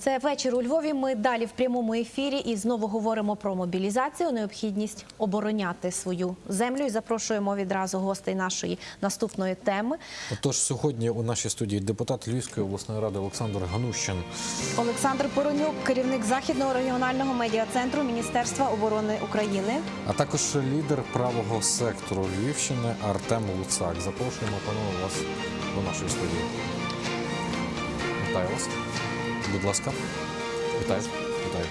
Це вечір у Львові. Ми далі в прямому ефірі і знову говоримо про мобілізацію, необхідність обороняти свою землю. І запрошуємо відразу гостей нашої наступної теми. Отож, сьогодні у нашій студії депутат Львівської обласної ради Олександр Ганущин. Олександр Поронюк, керівник західного регіонального медіа-центру Міністерства оборони України. А також лідер правого сектору Львівщини Артем Луцак. Запрошуємо панове вас до нашої студії. Вітаю вас. Будь ласка. Вітаю. Вітаю.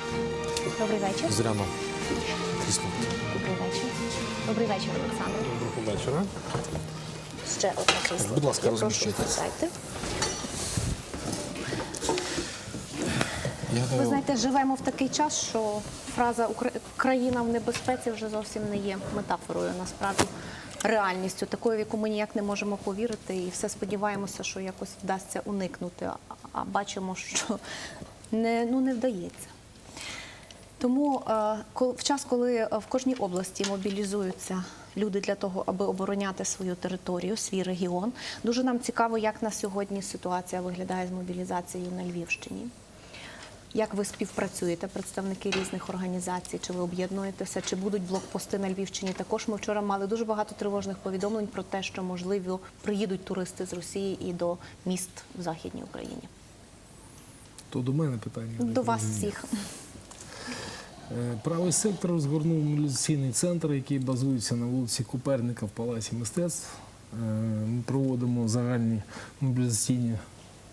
Добрий вечір. Зряно. Крісло. Добрий вечір. Добрий вечір, Олександр. Доброго вечора. Ще одне крісло. Будь ласка, розміщуйтесь. сідайте. Я Ви знаєте, живемо в такий час, що фраза «Укра- країна в небезпеці вже зовсім не є метафорою, насправді реальністю, такою, в яку ми ніяк не можемо повірити, і все сподіваємося, що якось вдасться уникнути. А, бачимо, що не, ну, не вдається. Тому е, в час, коли е, в кожній області мобілізуються люди для того, аби обороняти свою територію, свій регіон, дуже нам цікаво, як на сьогодні ситуація виглядає з мобілізацією на Львівщині. Як ви співпрацюєте, представники різних організацій? Чи ви об'єднуєтеся? Чи будуть блокпости на Львівщині? Також ми вчора мали дуже багато тривожних повідомлень про те, що можливо приїдуть туристи з Росії і до міст в Західній Україні. То до мене питання. До вас розумію. всіх. Е, Правий сектор розгорнув мобілізаційний центр, який базується на вулиці Коперника в Палаці мистецтв. Е, Ми проводимо загальні мобілізаційні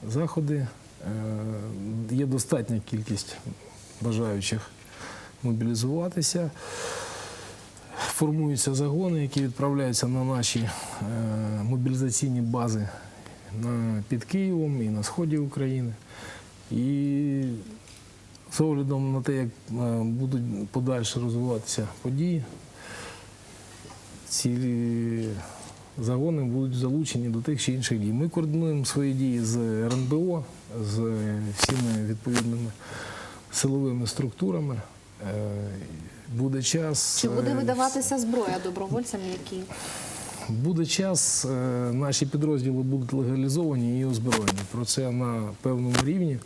заходи. Е, Є достатня кількість бажаючих мобілізуватися. Формуються загони, які відправляються на наші мобілізаційні бази під Києвом і на сході України. І з оглядом на те, як е, будуть подальше розвиватися події, ці загони будуть залучені до тих чи інших дій. Ми координуємо свої дії з РНБО, з всіми відповідними силовими структурами. Е, Буде час. Чи буде е, видаватися зброя добровольцям, які Буде час, е, наші підрозділи будуть легалізовані і озброєні. Про це на певному рівні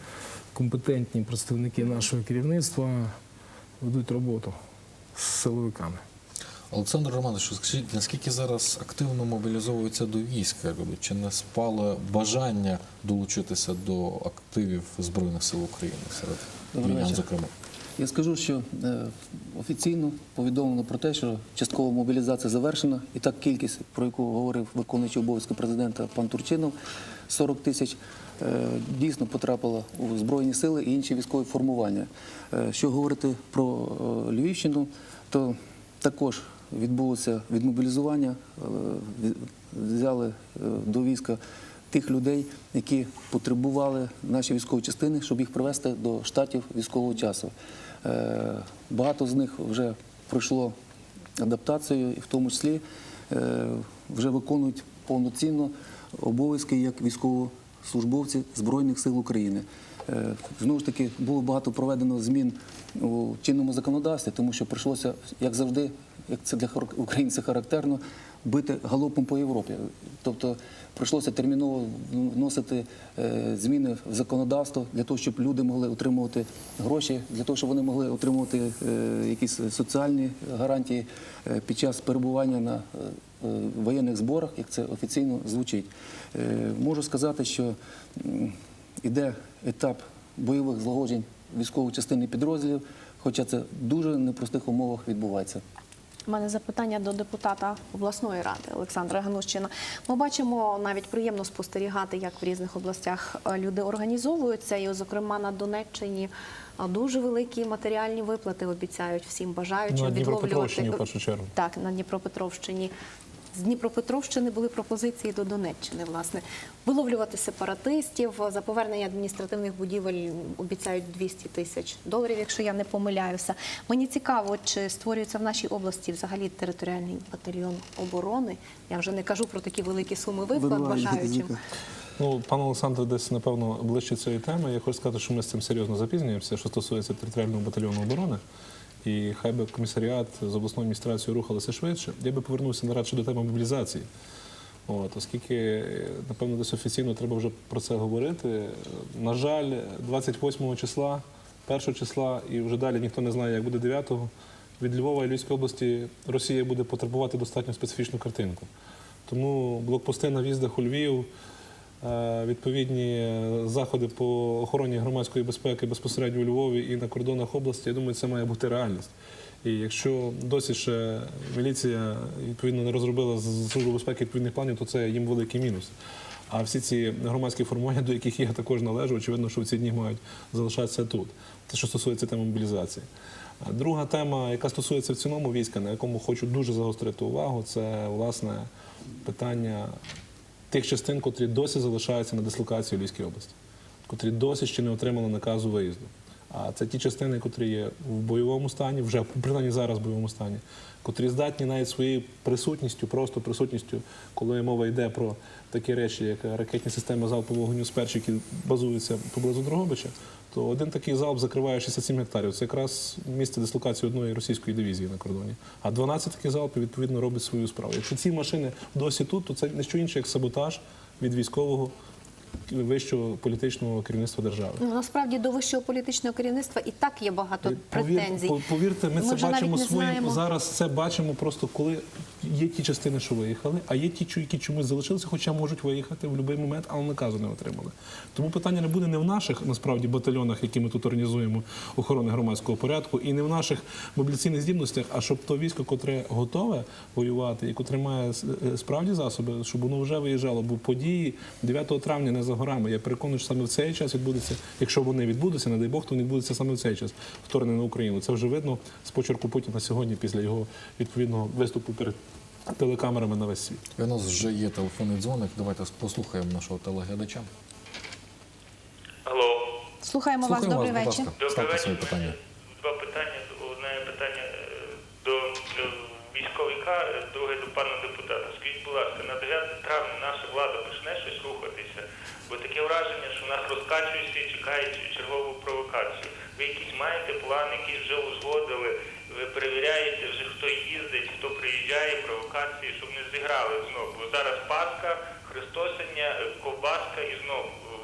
компетентні представники нашого керівництва ведуть роботу з силовиками. Олександр Романович, скажіть, наскільки зараз активно мобілізовуються до війська? Чи не спало бажання долучитися до активів Збройних сил України серед вечір. зокрема? Я скажу, що е, офіційно повідомлено про те, що часткова мобілізація завершена, і так кількість, про яку говорив виконуючий обов'язки президента пан Турчинов, 40 тисяч, е, дійсно потрапила у Збройні сили і інші військові формування. Е, Що говорити про Львівщину, то також відбулося відмобілізування, взяли до війська тих людей, які потребували наші військові частини, щоб їх привести до штатів військового часу. Е, Багато з них вже пройшло адаптацію, і в тому числі е, вже виконують повноцінно обов'язки як військовослужбовці Збройних сил України. Е, Знову ж таки, було багато проведено змін у чинному законодавстві, тому що прийшлося, як завжди, як це для українців характерно, бити галопом по Європі. Тобто прийшлося терміново вносити е, зміни в законодавство для того, щоб люди могли отримувати гроші, для того, щоб вони могли отримувати е, якісь соціальні гарантії е, під час перебування на воєнних зборах, як це офіційно звучить. Можу сказати, що м, іде етап бойових злагоджень військової частини підрозділів, хоча це дуже непростих умовах відбувається. У мене запитання до депутата обласної ради Олександра Ганущина. Ми бачимо навіть приємно спостерігати, як в різних областях е, люди організовуються, і, зокрема, на Донеччині е, дуже великі матеріальні виплати обіцяють всім бажаючим На відловлювати Дніпропетровщині, в першу чергу. Так, на Дніпропетровщині. З Дніпропетровщини були пропозиції до Донеччини, власне, виловлювати сепаратистів за повернення адміністративних будівель обіцяють 200 тисяч доларів, якщо я не помиляюся. Мені цікаво, чи створюється в нашій області взагалі територіальний батальйон оборони. Я вже не кажу про такі великі суми виплат бажаючим. Ну, пан Олександр десь, напевно, ближче цієї теми. Я хочу сказати, що ми з цим серйозно запізнюємося, що стосується територіального батальйону оборони. І хай би комісаріат з обласною адміністрацією рухалися швидше. Я би повернувся нарадше до теми мобілізації. От, оскільки, напевно, десь офіційно треба вже про це говорити. На жаль, 28 числа, 1 числа, і вже далі ніхто не знає, як буде 9-го, від Львова і Львівської області Росія буде потребувати достатньо специфічну картинку. Тому блокпости на в'їздах у Львів, відповідні е, заходи по охороні громадської безпеки безпосередньо у Львові і на кордонах області, я думаю, це має бути реальність. І якщо досі ще міліція відповідно не розробила з служби безпеки відповідних планів, то це їм великий мінус. А всі ці громадські формування, до яких я також належу, очевидно, що в ці дні мають залишатися тут. Це що стосується теми мобілізації. Друга тема, яка стосується в цілому війська, на якому хочу дуже загострити увагу, це власне питання тих частин, котрі досі залишаються на дислокації в Львівській області, котрі досі ще не отримали наказу виїзду. А це ті частини, котрі є в бойовому стані, вже принаймні зараз в бойовому стані, котрі здатні навіть своєю присутністю, просто присутністю, коли мова йде про такі речі, як ракетні системи залпового вогню «Сперч», які базуються поблизу Дрогобича, то один такий залп закриває 67 гектарів. Це якраз місце дислокації одної російської дивізії на кордоні. А 12 таких залпів відповідно робить свою справу. Якщо ці машини досі тут, то це не що інше, як саботаж від військового вищого політичного керівництва держави. Ну, насправді до вищого політичного керівництва і так є багато претензій. по- повірте, ми, Ми це бачимо своїм знаємо. зараз. Це бачимо просто коли є ті частини, що виїхали, а є ті, які чомусь залишилися, хоча можуть виїхати в будь-який момент, але наказу не отримали. Тому питання не буде не в наших насправді батальйонах, які ми тут організуємо охорони громадського порядку, і не в наших мобілізаційних здібностях, а щоб то військо, котре готове воювати і котре має е, справді засоби, щоб воно вже виїжджало. Бо події 9 травня не за горами. Я переконаний, що саме в цей час відбудеться, якщо вони відбудуться, не дай Бог, то вони відбудуться саме в цей час вторгнення на Україну. Це вже видно з почерку Путіна сьогодні після його відповідного виступу перед телекамерами на весь світ. У нас вже є телефонний дзвоник. Давайте послухаємо нашого телеглядача. Алло, Слухаємо вас. Слухаємо Добрий вас, будь вечір. добрий Ставте вечір. свої питання. Два питання. Одне питання е, до, до військовика, е, друге до пана депутата. Скажіть, будь ласка, на 9 травня наша влада почне щось рухатися, бо таке враження, що нас і чекають чергову провокацію. Ви якісь маєте план, якийсь вже узгодили, ви перевіряєте вже хто їздить, хто приїжджає, провокації, щоб не зіграли знову. Бо зараз Пасха, Христосення, е, ковбаска і знов е,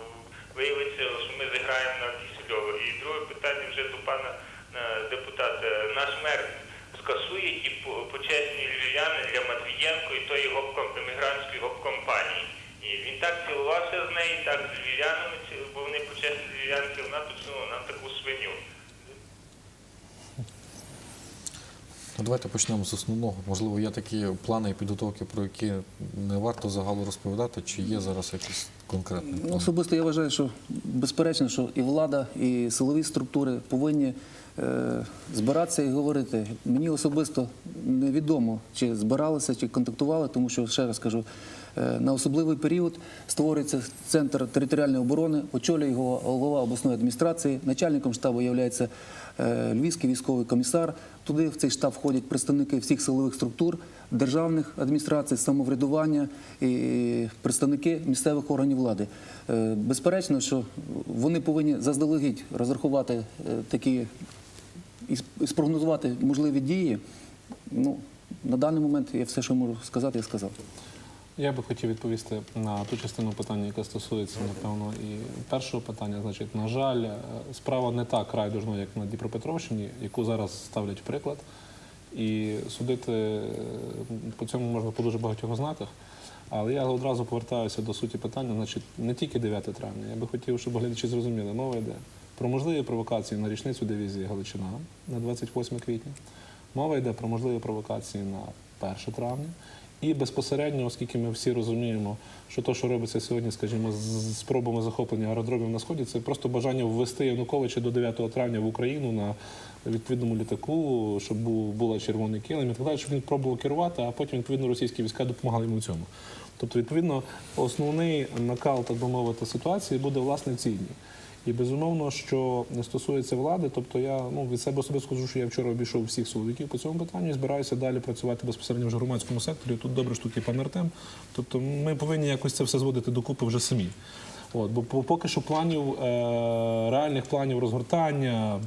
виявиться, що ми зіграємо на Кисельова. І друге питання вже до пана е, депутата. Наш мер скасує ті почесні львів'яни для Матвієнко і тої гоп-ком- емігрантської гоп-компанії. І він так цілувався з нею, так з львів'янами, бо вони почесні львів'янки, вона підсунула нам таку свиню. Ну, давайте почнемо з основного. Можливо, є такі плани і підготовки, про які не варто загалу розповідати, чи є зараз якісь конкретні Ну, плани? Особисто я вважаю, що безперечно, що і влада, і силові структури повинні е, збиратися і говорити. Мені особисто невідомо, чи збиралися, чи контактували, тому що ще раз кажу, на особливий період створюється центр територіальної оборони, очолює його голова обласної адміністрації, начальником штабу є Львівський військовий комісар. Туди в цей штаб входять представники всіх силових структур, державних адміністрацій, самоврядування і представники місцевих органів влади. Е, Безперечно, що вони повинні заздалегідь розрахувати е, такі і спрогнозувати можливі дії. Ну, на даний момент я все, що можу сказати, я сказав. Я би хотів відповісти на ту частину питання, яка стосується, напевно, і першого питання. Значить, на жаль, е, справа не так райдужно, як на Дніпропетровщині, яку зараз ставлять приклад. І судити е, по цьому можна по дуже багатьох ознаках. Але я одразу повертаюся до суті питання. Значить, не тільки 9 травня. Я би хотів, щоб глядачі зрозуміли, мова йде про можливі провокації на річницю дивізії Галичина на 28 квітня. Мова йде про можливі провокації на 1 травня. І безпосередньо, оскільки ми всі розуміємо, що те, що робиться сьогодні, скажімо, з спробами захоплення аеродромів на сході, це просто бажання ввести Януковича до 9 травня в Україну на відповідному літаку, щоб була червоний килим і так далі, щоб він пробував керувати, а потім відповідно російські війська допомагали йому в цьому. Тобто, відповідно, основний накал, так би мовити, ситуації буде власне в. І безумовно, що не стосується влади, тобто я ну від себе особисто скажу, що я вчора обійшов всіх силовиків по цьому питанню і збираюся далі працювати безпосередньо вже в громадському секторі. Тут добре штуки пан Артем. Тобто ми повинні якось це все зводити докупи вже самі. От, бо поки що планів, е, реальних планів розгортання,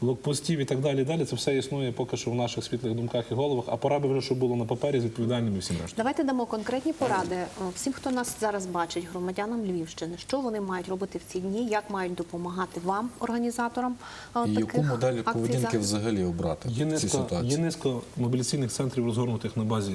блокпостів і так далі, і далі, це все існує поки що в наших світлих думках і головах, а пора би вже, щоб було на папері з відповідальними всім рештом. Давайте дамо конкретні поради е, всім, хто нас зараз бачить, громадянам Львівщини, що вони мають робити в ці дні, як мають допомагати вам, організаторам е, І яку модель акцій поведінки взагалі обрати Є в цій низка, ситуації? є низка мобіляційних центрів, розгорнутих на базі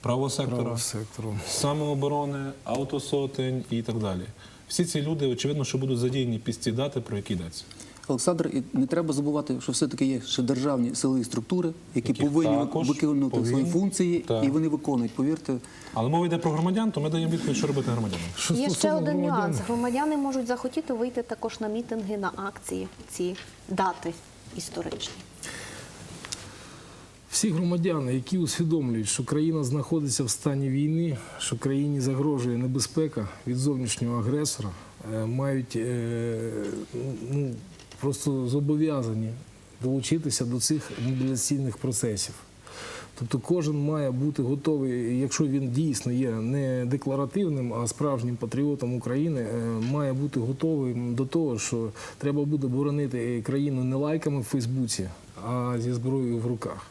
правого сектора, Правого сектору. самооборони, автосотень і так далі. Всі ці люди, очевидно, що будуть задіяні під ці дати, про які йдеться. Олександр, і не треба забувати, що все-таки є ще державні силові структури, які Які повинні також виконувати свої функції, Так. і вони виконують. Повірте, Але мова йде про громадян, то ми даємо відповідь, що робити громадянам. Що Є ще стосовно один громадян, нюанс. Громадяни можуть захотіти вийти також на мітинги, на акції, ці дати історичні. Всі громадяни, які усвідомлюють, що країна знаходиться в стані війни, що країні загрожує небезпека від зовнішнього агресора, е, мають е, ну, просто зобов'язані долучитися до цих мобіляційних процесів. Тобто кожен має бути готовий, якщо він дійсно є не декларативним, а справжнім патріотом України, е, має бути готовим до того, що треба буде боронити країну не лайками в Фейсбуці, а зі зброєю в руках.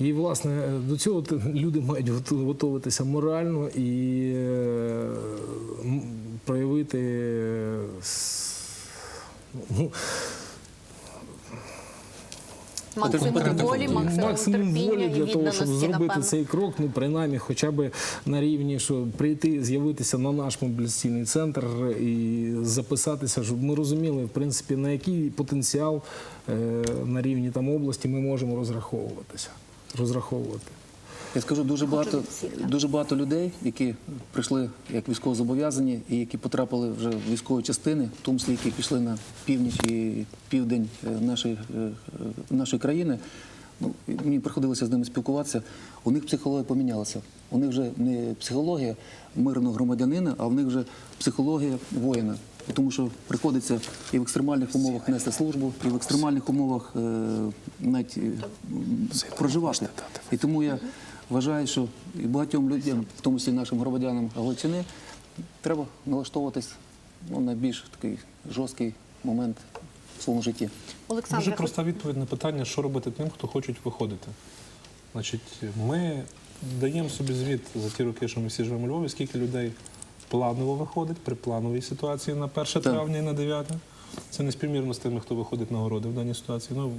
І, власне, до цього люди мають готуватися морально і е, проявити е, Максимум волі, максимум, максимум волі для того, щоб зробити напевно. цей крок, ну принаймні, хоча б на рівні, що прийти, з'явитися на наш мобіляційний центр і записатися, щоб ми розуміли, в принципі, на який потенціал е, на рівні там області ми можемо розраховуватися. Розраховувати. Я скажу дуже багато, дуже багато людей, які прийшли як військовозобов'язані і які потрапили вже в військові частини, в тому числі які пішли на північ і південь е, нашої, е, е, нашої країни. Ну, мені приходилося з ними спілкуватися. У них психологія помінялася. У них вже не психологія мирного громадянина, а в них вже психологія воїна. Тому що приходиться і в екстремальних умовах нести службу, і в екстремальних умовах е, навіть е, проживати. І тому я вважаю, що і багатьом людям, в тому числі нашим громадянам Галичини, треба налаштовуватись ну, на більш такий жорсткий момент в своєму житті. Олександр, Дуже проста відповідь на питання, що робити тим, хто хочуть виходити. Значить, ми даємо собі звіт за ті роки, що ми всі живемо у Львові, скільки людей планово виходить при плановій ситуації на 1 травня і на 9. Це не співмірно з тими, хто виходить на городи в даній ситуації. Ну,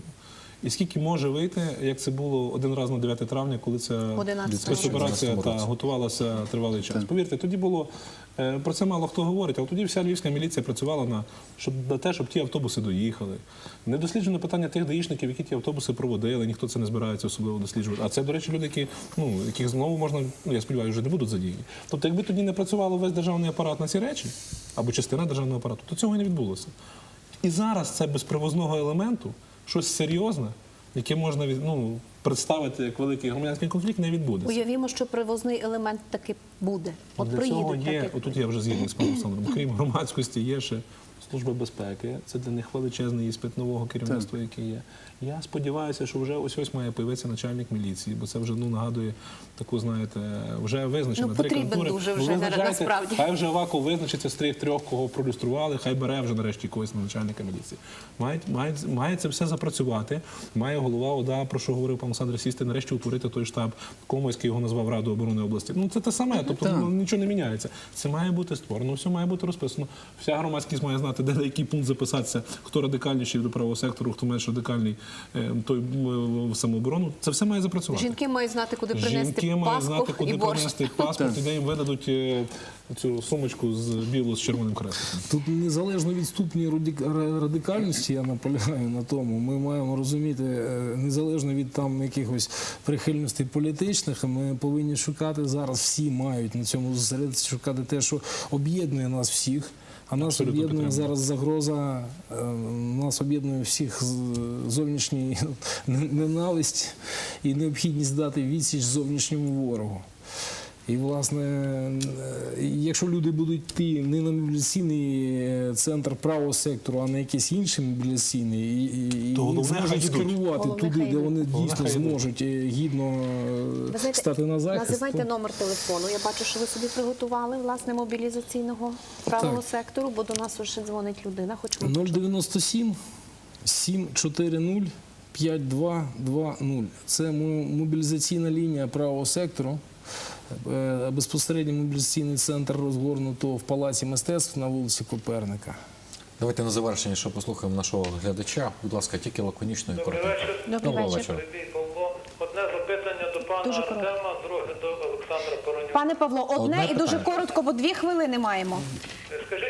і скільки може вийти, як це було один раз на 9 травня, коли ця спецоперація та, готувалася тривалий час. Повірте, тоді було е, про це мало хто говорить, але тоді вся львівська міліція працювала на щоб на те, щоб ті автобуси доїхали. Не досліджено питання тих даїшників, які ті автобуси проводили. Ніхто це не збирається особливо досліджувати. А це, до речі, люди, які ну яких знову можна, ну я сподіваюся, вже не будуть задіяні. Тобто, якби тоді не працював весь державний апарат на ці речі або частина державного апарату, то цього і не відбулося. І зараз це без привозного елементу щось серйозне, яке можна ну, представити як великий громадянський конфлікт, не відбудеться. Уявімо, що привозний елемент таки буде. От Для цього є, таки. отут я вже згідний з паном Олександром, крім громадськості, є ще Служба безпеки. Це для них величезний іспит нового керівництва, яке є. Я сподіваюся, що вже ось ось має появитися начальник міліції, бо це вже ну нагадує таку, знаєте, вже визначена Ну, три потрібен кандидатури. дуже вже, визначаєте, насправді. Хай вже Аваков визначиться з трьох трьох, кого продюстрували, хай бере вже нарешті когось на начальника міліції. Має, має, має це все запрацювати. Має голова ОДА, про що говорив пан Олександр Сісти, нарешті утворити той штаб, Комойський його назвав Раду оборони області. Ну це те саме, тобто Так. ну, нічого не міняється. Це має бути створено, все має бути розписано. Вся громадськість має знати, де на який пункт записатися, хто радикальніший до правого сектору, хто менш радикальний, е, той в самооборону. Це все має запрацювати. Жінки мають знати, куди принести Жінки мають знати, куди і борщ. принести паспорт, і де їм видадуть е, цю сумочку з білу з червоним крестиком. Тут незалежно від ра- радикальності, я наполягаю на тому, ми маємо розуміти, е, незалежно від там якихось прихильностей політичних, ми повинні шукати зараз, всі мають на цьому зосередитися, шукати те, що об'єднує нас всіх. А нас об'єднує зараз загроза, е, нас об'єднує всіх зовнішній ненависть і необхідність дати відсіч зовнішньому ворогу. І, власне, е, якщо люди будуть йти не на мобілізаційний центр правого сектору, а на якийсь інший мобілізаційний, і, і, і То хай зможуть йдуть. скерувати туди, де вони Головне, дійсно хай зможуть е, гідно е, знаєте, стати на захист. Називайте номер телефону. Я бачу, що ви собі приготували власне мобілізаційного правого Так. сектору, бо до нас вже дзвонить людина. Хочу 097 740 5220. Це мобілізаційна лінія правого сектору. Е, Безпосередньо мобілізаційний центр розгорнуто в Палаці мистецтв на вулиці Коперника. Давайте на завершення ще послухаємо нашого глядача. Будь ласка, тільки лаконічно і коротко. вечір. Добрий Доброго вечір. вечора. Одне запитання до пана Дуже. Артема, друге до Олександра Поронюка. Пане Павло, одне, Одне і дуже коротко, бо дві хвилини маємо.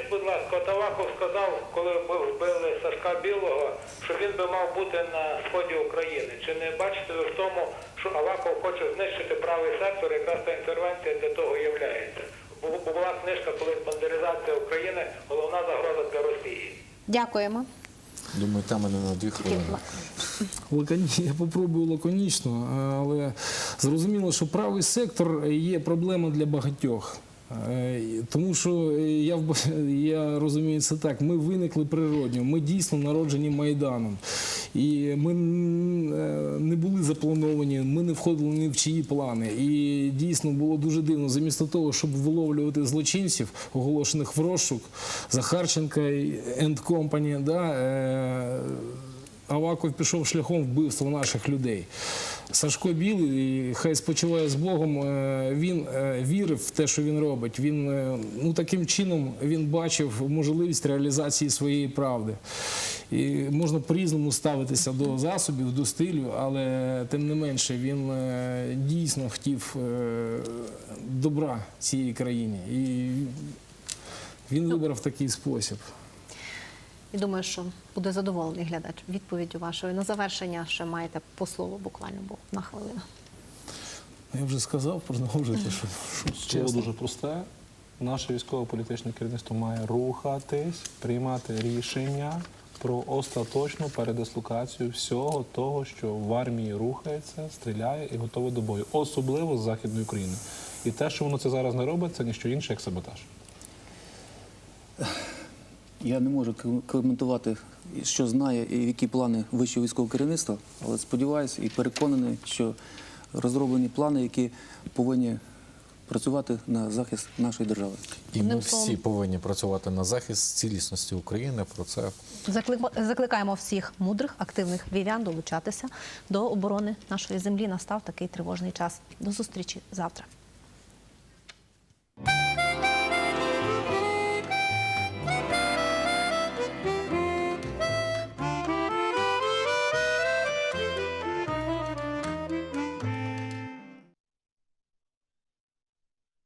Скажіть, будь ласка, от Аваков сказав, коли б- вбили Сашка Білого, що він би мав бути на сході України. Чи не бачите ви в тому, що Аваков хоче знищити правий сектор, якраз та інтервенція для того являється? Була книжка колись бандеризація України, головна загроза для Росії. Дякуємо. Думаю, тема не на дві хвилини. Лаконі... Я попробую лаконічно, але зрозуміло, що правий сектор є проблема для багатьох. Е, Тому що я, я розумію це так. Ми виникли природньо, ми дійсно народжені Майданом. І ми е, не були заплановані, ми не входили ні в чиї плани. І дійсно було дуже дивно. Замість того, щоб виловлювати злочинців, оголошених в розшук, Захарченка і Енд да, е, Аваков пішов шляхом вбивства наших людей. Сашко Білий, хай спочиває з Богом, е, він е, вірив в те, що він робить. Він е, ну таким чином він бачив можливість реалізації своєї правди. І можна по-різному ставитися до засобів, до стилю, але тим не менше він дійсно хотів добра цієї країні. І він вибрав такий спосіб. І думаю, що буде задоволений глядач відповіддю вашою. На завершення ще маєте по слову буквально, бо на хвилину. Я вже сказав, продовжуйте, що, що Слово чесно. дуже просте. Наше військово-політичне керівництво має рухатись, приймати рішення про остаточну передислокацію всього того, що в армії рухається, стріляє і готове до бою, особливо з Західної України. І те, що воно це зараз не робить, це ніщо інше, як саботаж. Я не можу коментувати, що знає і які плани вищого військового керівництва, але сподіваюся і переконаний, що розроблені плани, які повинні працювати на захист нашої держави. І ми всі повинні працювати на захист цілісності України. Про це Заклик- Закликаємо всіх мудрих, активних вірян долучатися до оборони нашої землі. Настав такий тривожний час. До зустрічі завтра.